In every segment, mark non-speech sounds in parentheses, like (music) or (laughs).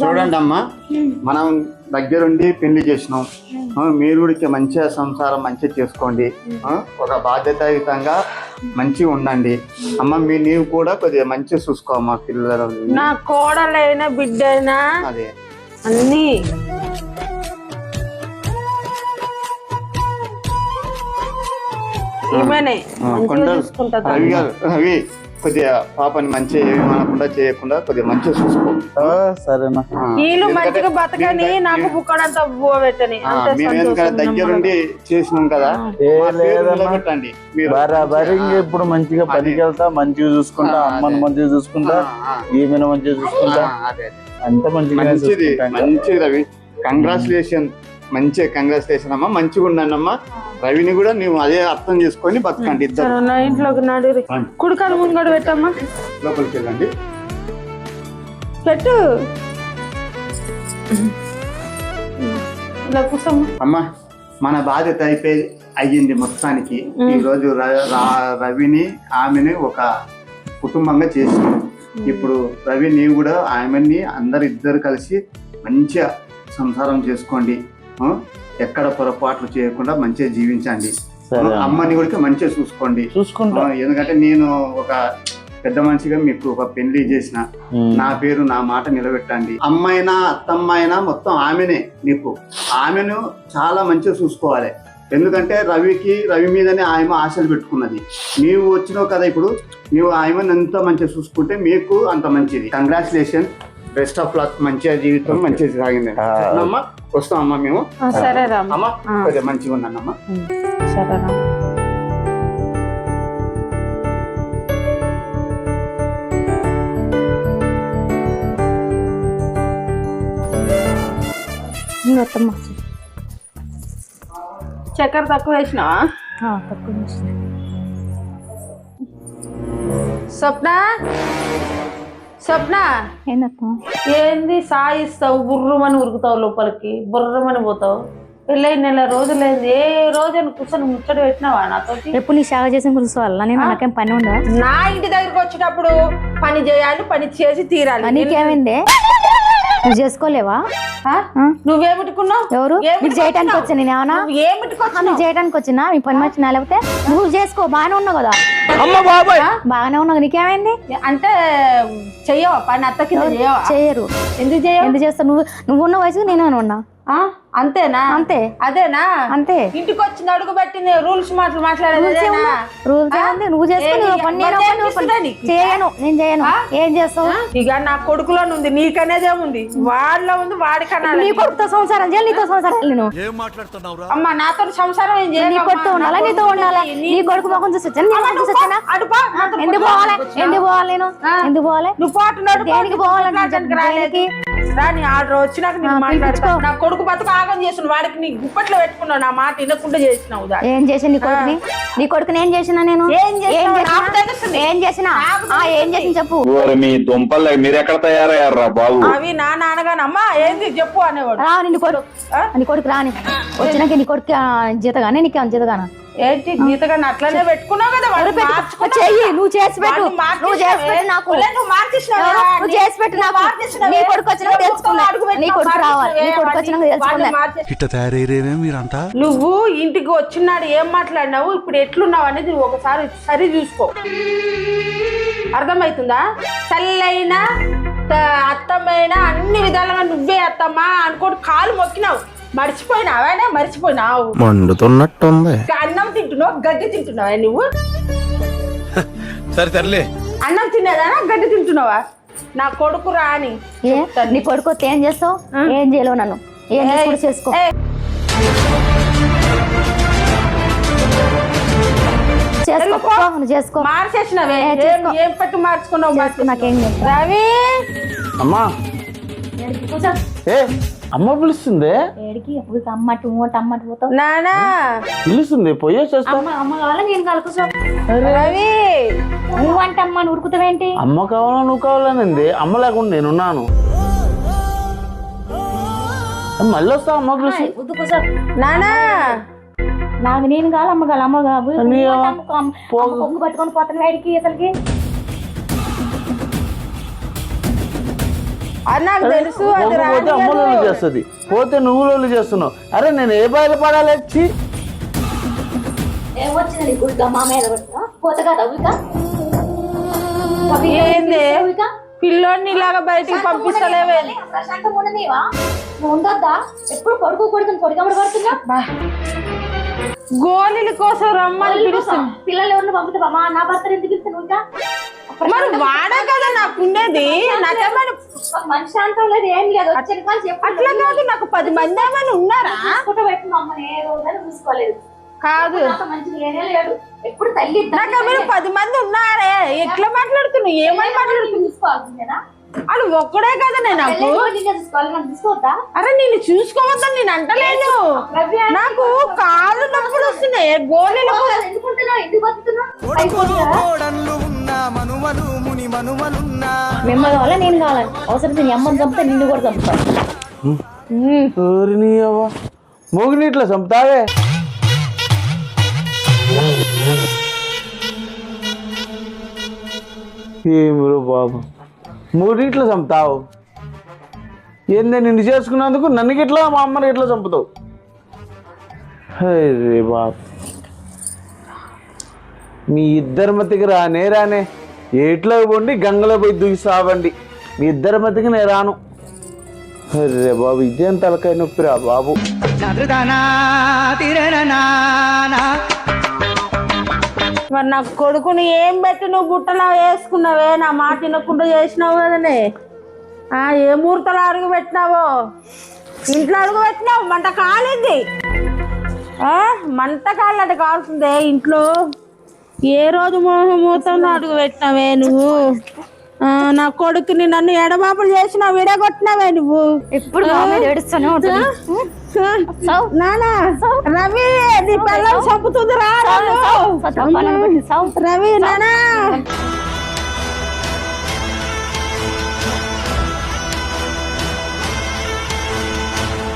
చూడండి అమ్మా మనం దగ్గరుండి పెళ్ళి చేసినాం. మీరు కూడా మంచిగా సంసారం మంచిగా చేసుకోండి. ఒక బాధ్యతాయుతంగా మంచిగా ఉండండి. అమ్మ మీ నీవు కూడా కొద్దిగా మంచిగా చూసుకో అమ్మా పిల్లలు. నా కోడలైనా బిడ్డైనా అదే. అన్ని. ఈమెనే. రవి గారు రవి. కొద్దిగా పాపని మంచిగా ఏమి అనకుండా చేయకుండా కొద్దిగా మంచిగా చూసుకో. ఆ, సరేనా. ఆ, వీళ్ళు ఎందుకంటే మంచిగా బతకని మేము- నాకు బుక్కడంతా ఎందుకంటే దగ్గరుండి చేసినాం కదా మీరు బరాబరి ఇప్పుడు మంచిగా పనికి వెళ్తా మంచిగా చూసుకుంటా అమ్మని. మంచిగా చూసుకుంటా ఈమెను మంచిగా చూసుకుంటా. అదే అంత మంచిగా. మంచిది రవి. కంగ్రాచులేషన్ మంచిగా కంగ్రాచులేషన్ అమ్మా మంచిగా ఉండండి అమ్మా రవిని కూడా నువ్వు అదే అర్థం చేసుకొని బతకండి ఇద్దరు. నా ఇంట్లోకి నాడు. రండి. కుడికాలు ముంగడు పెట్టమ్మా. లోపలికి వెళ్ళండి. పెట్టు. ఇలా కూర్చోమ్మా. అమ్మా మన బాధ్యత అయిపోయి అయ్యింది మొత్తానికి. ఈ రోజు రవిని ఆమెని ఒక కుటుంబంగా చేసినాం ఇప్పుడు రవి నీవు కూడా ఆమెని అందరు ఇద్దరు కలిసి మంచిగా సంసారం చేసుకోండి? ఎక్కడ పొరపాట్లు చేయకుండా మంచిగా జీవించండి. అమ్మని కూడా మంచిగా చూసుకోండి. చూసుకుంటా. ఎందుకంటే నేను ఒక పెద్ద మనిషిగా మీకు ఒక పెళ్ళి చేసిన. నా పేరు నా మాట నిలబెట్టండి. అమ్మైనా అత్తమ్మ అయినా మొత్తం ఆమెనే నీకు. ఆమెను చాలా మంచిగా చూసుకోవాలి. ఎందుకంటే రవికి రవి మీదనే ఆమె ఆశలు పెట్టుకున్నది. నీవు వచ్చినావు కదా ఇప్పుడు నీవు ఆమెను ఎంత మంచిగా చూసుకుంటే మీకు అంత మంచిది. కంగ్రాచులేషన్ బెస్ట్ ఆఫ్ లక్ మంచిగా జీవితం మంచిగా సాగింది వస్తాం అమ్మా మేము? ఆ, సరే రామ్మ అమ్మా ఆ. కొద్దిగా మంచిగా ఉన్నాను అమ్మా. సరే రామ్మ అత్తమ్మ చక్కెర తక్కువ వేసినావా? తక్కువ వేసిన. స్వప్న? స్వప్న? ఏంది సాయిస్తావు? బుర్రమని ఉరుకుతావు లోపలికి? బుర్రమని పోతావు? పెళ్ళై నెల రోజులైంది. ఏ రోజు అని కూర్చొని ముచ్చట పెట్టినావా నాతోటి? ఎప్పుడు నీ సేవ చేసిన కూర్చోవాలా నేను నాకేం పని ఉందా? నా ఇంటి దగ్గరికి వచ్చినప్పుడు పని చేయాలి పని చేసి తీరాలి. నీకేమైందే నువ్వు చేసుకోలేవా? ఆ? ఆ? నువ్వేమిటికున్నావు ఎవరు? నీకు? వచ్చా నేను ఏమన్నా? నువ్వు చేయడానికి వచ్చినా? మీ పని వచ్చినా లేకపోతే నువ్వు చేసుకో బాగానే ఉన్నావు కదా. బాగానే ఉన్నావు నీకేమైంది? అంటే చెయ్యవా? పని అత్త కింద చేయవా చేయరు. ఎందుకు చేయవు? ఎందుకు చేస్తావు? నువ్వు నువ్వు ఉన్న వయసు నేను ఉన్నా? ఆ? అంతేనా? అంతే. అదేనా? అంతే. ఇంటికి వచ్చిన అడుగు పెట్టింది రూల్స్ మాటలు మాట్లాడేది రూల్స్ ఏముంది? నువ్వు చేసుకో ఏంది? నువ్వు పని నేను మరి పని, నువ్వు పని. ఏమిస్తుందా నీకు? చేయను నేను చేయను? ఏం చేస్తావు? ఇక నా కొడుకులోనే ఉంది నీకనేదే ఉంది. వాళ్ళలో ఉంది వాడి నీ కనాలి కొడుకుతో సంసారం చేయాలి నీతో సంసారం చేయాలి నేను ఏం మాట్లాడుతున్నావురా? అమ్మ నాతో సంసారం ఏం నీ చేయకమ్మా. కొడుకు ఉండాలా నా నీతో ఉండాలా? నీ- నీ కొడుకు మొఖం చూసి వచ్చాను నీ మొఖం చూసి వచ్చానా? అడుపా నాతో ఎందుకు పోవాలి? ఎందుకు పోవాలి నేను? ఎందుకు పోవాలి? నువ్వు పోతున్నాడు దేనికి పోవాలంటే దేనికి? రాని ఆర్డర్ వచ్చినాక నేను ఆ, మాట్లాడతా పిలిపించుకో. నా కొడుకు బతుకు ఆగం చేసిన వాడికి నీ గుప్పట్లో పెట్టుకున్నావు నా మాట వినకుండా చేసినావు దాన్ని. ఏం చేసి నీ కొడుకుని నీ కొడుకుని ఏం చేసినా నేను ఏం? చేసినా? నాకు తెలుస్తుంది. ఏం చేసినా నాకు ఆ, ఏం తెలుస్తుంది. చేసిన చెప్పు ఓరి మీ దుంపలు మీరెక్కడ తయారయ్యారా బాబు అవి నా నాన్నగాని అమ్మా ఏంది చెప్పు అనేవాడు రా నీ కొడుకు ఆ? నీ కొడుకు రాని వచ్చినాక నీ కొడుకు జీతగానే నీకు జీతగానా ఏంటి గీతగాని అట్లనే పెట్టుకున్నావు కదా. చెయ్యి నువ్వు చేసి పెట్టు. నువ్వు చేసి పెట్టు నాకు. నువ్వు చేసి పెట్టు నాకు. నీ కొడుకు వచ్చినాక పెట్టినావు, నీ కొడుకు రావాలి. నీ కొడుకు. వచ్చినాక ఇట్ట తయారయ్యేమే మీరంతా? నువ్వు ఇంటికి వచ్చినాడు ఏం మాట్లాడినావు? ఇప్పుడు ఎట్లున్నావు అనేది ఒకసారి సరి చూసుకో. అర్థమవుతుందా తల్లైనా త- అత్తమ్మైనా అన్ని విధాలుగా నువ్వే అత్తమ్మా అనుకోని కాలు మొక్కినావు. మర్చిపోయినావానే మర్చిపోయినావు. మండుతున్నట్టుంది. అన్నం తింటున్నావు? గడ్డి తింటున్నావా నువ్వు? సరే తరలే అన్నం తినేదానా? గడ్డి తింటున్నావా? నా కొడుకు రాని ఏ నీ కొడుకు వస్తే ఏం చేస్తావు? ఏం చేయలేవు నన్ను? ఏం చేసుకో చేసుకో. ఏయ్, చేసుకో నువ్వు చేసుకో. మార్చేసినవే. ఏ, ఏం చేసుకో. ఏం పట్టు మార్చుకున్నావు చేసుకో, నాకేం. తెలుసు. రవి! అమ్మా. కూర్చో. ఏ? అమ్మ పిలుస్తుంది? ఏడికి? ఊరికే అమ్మటి మూట అమ్మటి పోతావు నానా? పిలుస్తుంది? పోయేసేస్తా అమ్మ అమ్మ కావాలా? నేను కలుకుసో రవి! నువ్వంటే అమ్మ అని ఉరుకుతావేంటి? అమ్మ కావాలా నువ్వు కావాలనింది? అమ్మ లేకుండా నేనున్నాను మళ్ళీ వస్తా అమ్మ పిలుస్తుంది నానా? నాకు నేను కాదు అమ్మ కాదు అమ్మ కాదు. పట్టుకొని పోతాను వేడికి అసలుకి? నాకు తెలుసు అది పోతే రాదు అమ్మ లోలు చేస్తుంది. పోతే నువ్వు లోలు చేస్తున్నావు. అరే నేను ఏ బాయిలు పడాలి వచ్చి ఏమొచ్చింది పోత కదా ఉల్కా ఏంది? పిల్లోడిని ఇలాగా బయటికి పంపిస్తలేవే. ప్రశాంతంగా ఉండనివా నువ్వు ఉండొద్దా? ఎప్పుడు పడుకోకూడదు పొడిగబడి పడుతున్నా గోళీల కోసం రమ్మని పిలుస్తుంది పిల్లలు ఎవరిని పంపుతావా మా నా భర్త ఎందుకు పిలుస్తాను ఇంకా మరి వాడే కదా నాకు ఉండేది నాకేమని లేదు ఏం లేదు. అట్లా కాదు నాకు పది మంది ఏమైనా ఉన్నారా? చూసుకోలేదు. కాదు. ఎప్పుడు తల్లి పది మంది ఉన్నారే. ఎట్లా మాట్లాడుతున్నావు? ఏమని మాట్లాడుతున్నావు? చూసుకోవాల్సిందేనా అది ఒక్కడే కదా నేను చూసుకోవద్దా? అరే నేను చూసుకోవద్దని నేను అంటలేను రవి అంటే నాకు కాళ్ళు నొప్పులు వస్తున్నాయి. గోళీల కోసం మిమ్మల్ని వల్ల నేను కావాలి. అవసరం నీ అమ్మని చంపుతా నిన్ను కూడా చంపుతా ఓరి నీ అవ్వ? మొగిని ఇట్లా చంపుతావే. ఏమిరో బాబు? మూడింట్లో చంపుతావు. ఏందే నిన్ను చేసుకున్నందుకు నన్ను ఇట్లా మా అమ్మని ఇట్లా చంపుతావు? రే బాబు. మీ ఇద్దరి మధ్యకి రానే రానే ఏట్లో పోండి గంగలో పోయి దూకి సావండి. మీ ఇద్దరి మధ్యకి నేను రాను. అరే బాబు ఇదేం తలకాయ నొప్పిరా బాబు? మరి నా కొడుకుని ఏం పెట్టి నువ్వు బుట్టలో వేసుకున్నావే? నా మాట తినకుండా చేసినావు కదనే. ఆ, ఏ ముహూర్తాలు అడుగు పెట్టినావో? ఇంట్లో అడుగు పెట్టినావు? మంట కాలింది. మంట కాలంటే కాలుతుంది ఇంట్లో. ఏ రోజు ముహూర్తంలో అడుగు పెట్టినావే నువ్వు నా కొడుకుని నన్ను ఎడబాపులు చేసినావు విడగొట్టినావే నువ్వు. ఎప్పుడు ఏడుస్తూనే ఉంటుంది. నానా రవి నీ పిల్లలు చంపుతుంది రా రవి నానా.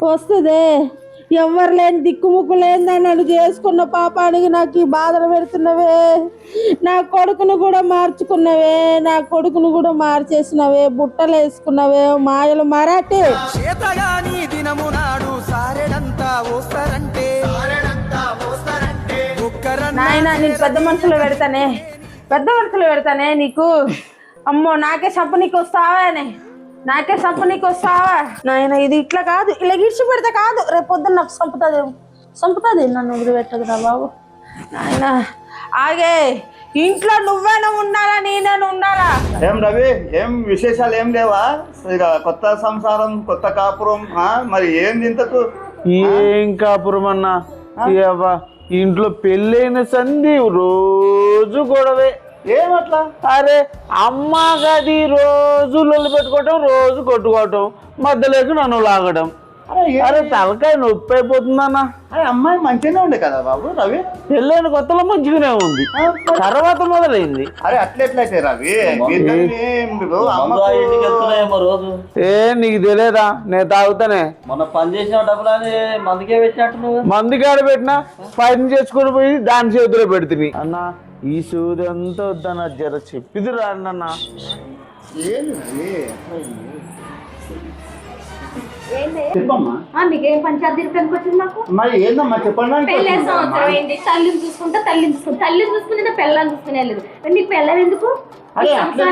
వస్తుంది. ఎవరు లేని దిక్కుముక్కు లేని నన్ను చేసుకున్న పాపానికి నాకు ఈ బాధలు పెడుతున్నవే. నా కొడుకును కూడా మార్చుకున్నవే నా కొడుకును కూడా మార్చేసినవే బుట్టలు వేసుకున్నవే మాయలు ఒక్కరన్న నాయన నేను పెద్ద మనుషులు పెడతానే. పెద్ద మనుషులు పెడతానే నీకు. అమ్మో నాకే సప్పు నీకు వస్తావా అని. నాకే సప్పు నీకు వస్తావా నాయన ఇది ఇట్లా కాదు. ఇలా గిడిచి పెడితే కాదు. రేపు పొద్దున్న నాకు చంపుతుంది చంపుతుంది నన్ను వదిలిపెట్టదు రా బాబు. నాయన ఆగే. ఇంట్లో నువ్వేనా ఉండాలా నేనేనా ఉండాలా? ఏం రవి ఏం విశేషాలు ఏం లేవా? ఇక కొత్త సంసారం కొత్త కాపురం ఆ? మరి ఏం ఇంతకు? ఏం కాపురం అన్నా? ఇంట్లో పెళ్ళైన సంధి రోజు గొడవే. ఏమట్లా అరే అమ్మ గది రోజు లొల్లి పెట్టుకోవటం రోజు కొట్టుకోవటం మధ్యలోకి నన్ను లాగడం. అరే తలకాయ నొప్పి అయిపోతుందన్న అరే అమ్మాయి మంచిగానే ఉండే కదా బాబు రవి? పెళ్ళైన కొత్తలో మంచిగానే ఉంది. తర్వాత మొదలైంది. అరే అట్లెట్లయితే రవి? రోజు. ఏ నీకు తెలియదా నేను తాగుతానే. మొన్న పని చేసిన డబ్బులు అని మందుకే పెట్టినట్టు నువ్వు మంది కాడ పెట్టినా? పని చేసుకుని పోయి దాని చేతిలో పెడుతుంది అన్న ఈ సూది అంతా వద్దన్న జర చెప్పిది రాండి అన్న ఏంది రవి? చెప్పమ్మా. మీకేం పంచాయతీ తిరుగుతానికి వచ్చింది నాకు మరి ఏందమ్మా చెప్పండి పెళ్ళే సంవత్సరం అయింది. తల్లిని చూసుకుంటా తల్లిని చూసుకుంటా. తల్లిని చూసుకుంటే పిల్లల్ని చూసుకునే లేదు. మరి నీకు పిల్లలు ఎందుకు? అరే అట్లా.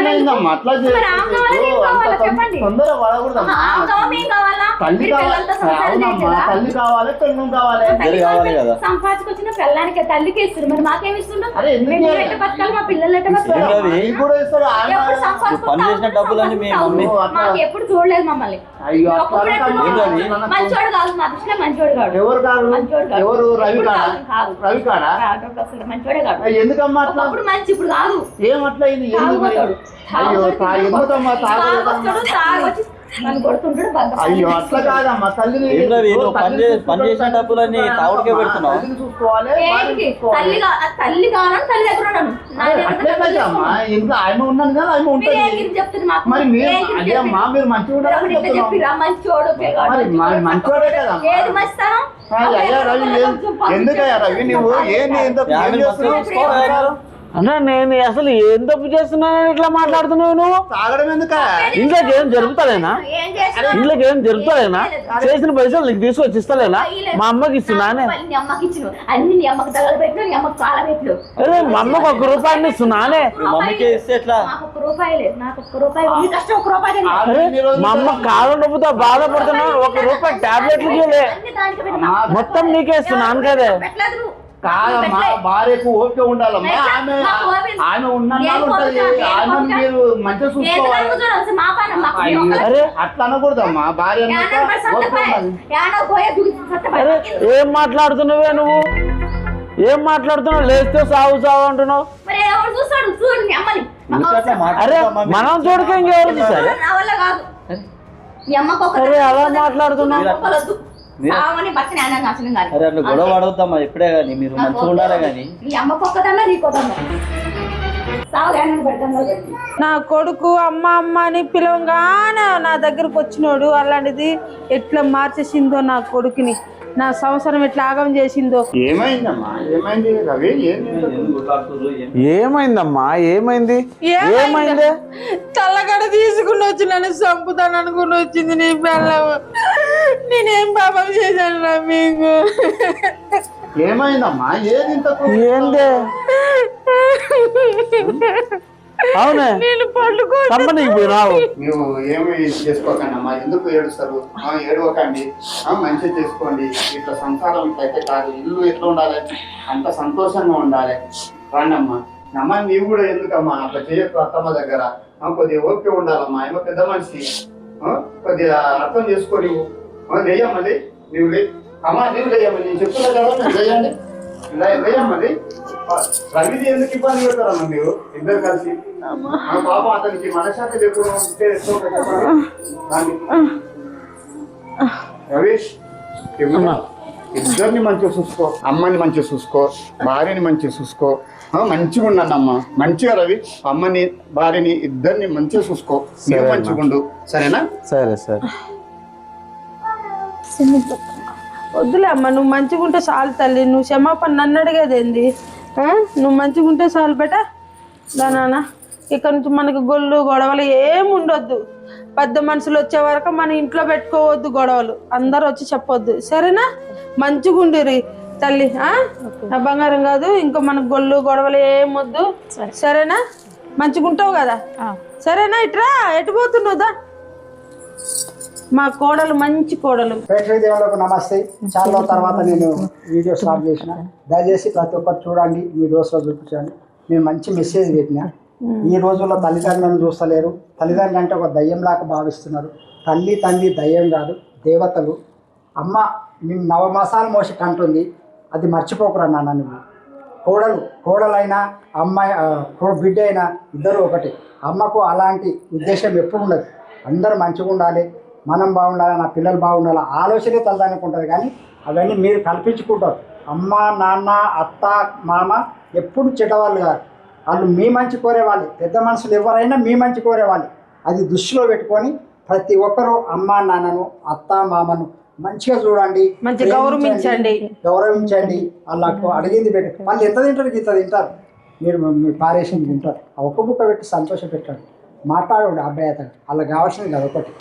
తొందర పడకూడదమ్మా? తల్లి? తల్లి కావాలి పెళ్ళం కావాలి కావాలి కదా. సంపాదించుకొచ్చిన తల్లికి ఇస్తుంది మరి మాకేమి మా కూడా ఇస్తారు ఎప్పుడు సంపాదించుకుంటా పని చేసిన ఉంటావు, డబ్బులన్నీ మీ సంపాదించుకుంటా మమ్మీ. ఉంటావు. మాకు ఎప్పుడు చూడలేదు మమ్మల్ని అయ్యో మంచోడు కాదు మా దృష్టిలో మంచోడు కాదు ఎవరు కాదు మంచోడు కాదు. ఎవరు రవి ఇప్పుడు కాడా కాదు, కాదు. రవి కాడా కాదు, అసలు మంచోడే కాదు అయ్య, ఎందుకమ్మా అట్లా ఒకప్పుడు మంచి ఇప్పుడు కాదు ఏమట్లా? తాగుబోతాడు. అయ్యో నన్ను కొడుతుంటాడు అట్లా కాదమ్మా నువ్వు పని చేసిన. డబ్బులన్నీ తావుడికే పెడుతున్నావు. తల్లి తల్లి కావాలని తల్లి దగ్గర తల్లి ఇంట్లో ఆయన ఉన్నాను కదా ఆయన ఉంటుంది? మరి మీరు అదే అమ్మా? మీరు మరి. ఏది ఎందుకయ్యా రవి నువ్వు ఏం చేస్తున్నావు. అన్నా నేను అసలు ఏం తప్పు చేస్తున్నాను ఇట్లా మాట్లాడుతున్నావు నువ్వు? తాగడం ఎందుకా? ఇంట్లోకి ఏం జరుగుతలేనా? ఇంట్లోకి ఏం జరుగుతలేనా? చేసిన పైసలు నీకు తీసుకొచ్చి ఇస్తలేనా? మా అమ్మకి ఇస్తున్నానే నీ అమ్మకి ఇచ్చినావు అన్ని నీ అమ్మకి తగల పెట్టినావు నీ అమ్మకి కాల పెట్టినావు అదే మా అమ్మకి ఒక రూపాయిని ఇస్తున్నానే మీ మమ్మీకే ఇస్తే ఎట్లా. అరే అమ్మ కాళ్ళ నొప్పుతో బాధపడుతున్నావు ఒక రూపాయి టాబ్లెట్లు. మొత్తం నీకే ఇస్తున్నాను కదే. కాదమ్మా. భార్యకు ఓపిక ఉండాలమ్మా? ఆమె ఆమె ఉన్న నేను ఉంటది ఓపిక, ఆమె. మీరు మంచిగా చూసుకోవాలి అట్లా అనకూడదమ్మా భార్య ఏం మాట్లాడుతున్నావే నువ్వు ఏం మాట్లాడుతున్నావు లేస్తే సాగు సాగు అంటున్నావు అరే? మనం చూడక ఇంకెవరు చూసారు నా వల్ల కాదు మీ అమ్మకు ఒక అరే, అలా మాట్లాడుతున్నావు. అరే అట్లా గొడవ పడవద్దమ్మా ఇప్పుడే కానీ మీరు మంచిగా ఉండాలి కానీ. నా కొడుకు అమ్మ అమ్మ అని పిలవగానే నా దగ్గరకు వచ్చినోడు అలాంటిది ఎట్లా మార్చేసిందో నా కొడుకుని. నా సంవత్సరం ఎట్లా ఆగం చేసిందో? ఏమైందమ్మా? ఏమైంది? ఏమైంది? ఏమైంది? తల్లగడ తీసుకుని వచ్చి నన్ను చంపుతాను అనుకుని వచ్చింది నీ పిల్లవు నేనేం పాపం చేశాను రా మీకు? ఏమైందమ్మా? ఏంది? (laughs) అవునే. నేను పోయినావు ఏమి చేసుకోకండి ఎందుకు ఏడుస్తారు? ఆ, ఏడవకండి. ఆ, మంచిగా చేసుకోండి. ఇట్లా సంసారం ఇట్లయితే కాదు. ఇల్లు ఎట్లా ఉండాలి? అంత సంతోషంగా ఉండాలి. రాండమ్మా. అమ్మ నీవు కూడా ఎందుకమ్మా? అట్లా చేయకు అత్తమ్మ దగ్గర. కొద్దిగా ఓపిక ఉండాలమ్మా. ఏమో పెద్ద మనిషి. ఆ, కొద్దిగా అర్థం చేసుకో నీవు. ఆ, లేయమ్మది నీవు లే. అమ్మా నీవు లేయమ్మ. నేను చెప్తున్నా కదా మీరు లేయండి. లేయమ్మది రవిది ఎందుకు ఇబ్బంది పెడతారమ్మా మీరు? ఇద్దరు కలిసి. ఆ పాపం అతనికి మనశాంతి లేకుండా ఉంటే. రవీష్. ఇద్దరిని మంచిగా చూసుకో. అమ్మని మంచిగా చూసుకో. భార్యని మంచిగా చూసుకో. ఆ, మంచిగా ఉండండి అమ్మ మంచిగా రవి అమ్మని భార్యని ఇద్దరిని మంచిగా చూసుకో. నువ్వు మంచిగా ఉండు. సరేనా? సరే సరే. వద్దులే అమ్మ నువ్వు మంచిగా ఉంటే చాలు తల్లి. నువ్వు క్షమాపణ నన్ను అడిగేది ఏంది? నువ్వు మంచిగా ఉంటే చాలు బేట. దా నాన్న ఇక్కడ నుంచి మనకి గొల్లు గొడవలు ఏం ఉండొద్దు. పెద్ద మనుషులు వచ్చే వరకు మన ఇంట్లో పెట్టుకోవద్దు గొడవలు. అందరు వచ్చి చెప్పొద్దు. సరేనా? మంచిగా ఉండిరి తల్లి ఆ? బంగారం కాదు ఇంకా మనకు గొల్లు గొడవలు ఏం వద్దు. సరేనా? మంచిగా ఉంటావు కదా? సరేనా? ఇట్రా ఎటు పోతున్నావు దా? మా కోడలు మంచి కోడలు. దేవులకు నమస్తే. చాలా రోజుల తర్వాత నేను వీడియో స్టార్ట్ చేసిన. దయచేసి ప్రతి ఒక్కరు చూడండి మీ దోస్తులో చూపించండి. నేను మంచి మెసేజ్ పెట్టిన. ఈ రోజుల్లో తల్లిదండ్రులను చూస్తలేరు. తల్లిదండ్రులు అంటే ఒక దయ్యంలాగా భావిస్తున్నారు. తల్లి తండ్రి దయ్యం కాదు దేవతలు. అమ్మ నేను నవమాసాలు మోసి కంటుంది. అది మర్చిపోకురా నాన్న నువ్వు. కోడలు కోడలైనా అమ్మాయి బిడ్డ అయినా ఇద్దరు ఒకటి. అమ్మకు అలాంటి ఉద్దేశం ఎప్పుడు ఉండదు. అందరూ మంచిగా ఉండాలి. మనం బాగుండాలి నా పిల్లలు బాగుండాలి ఆలోచనే తలదానికి ఉంటుంది కానీ అవన్నీ మీరు కల్పించుకుంటారు. అమ్మ నాన్న అత్త మామ ఎప్పుడు చెడ్డవాళ్ళు కాదు. వాళ్ళు మీ మంచి కోరేవాళ్ళు పెద్ద మనుషులు ఎవరైనా మీ మంచి కోరేవాళ్ళు అది దృష్టిలో పెట్టుకొని ప్రతి ఒక్కరూ అమ్మ నాన్నను అత్త మామను మంచిగా చూడండి మంచిగా గౌరవించండి. గౌరవించండి. వాళ్ళకు అడిగింది పెట్టి. వాళ్ళు ఎంత తింటారు ఇంత తింటారు? మీరు మీ పారేసింది తింటారు. ఆ ఒక్క బుక్క పెట్టి సంతోష పెట్టండి మాట్లాడండి అబ్బాయి అతను. వాళ్ళకి కావాల్సింది కదా ఒకటి.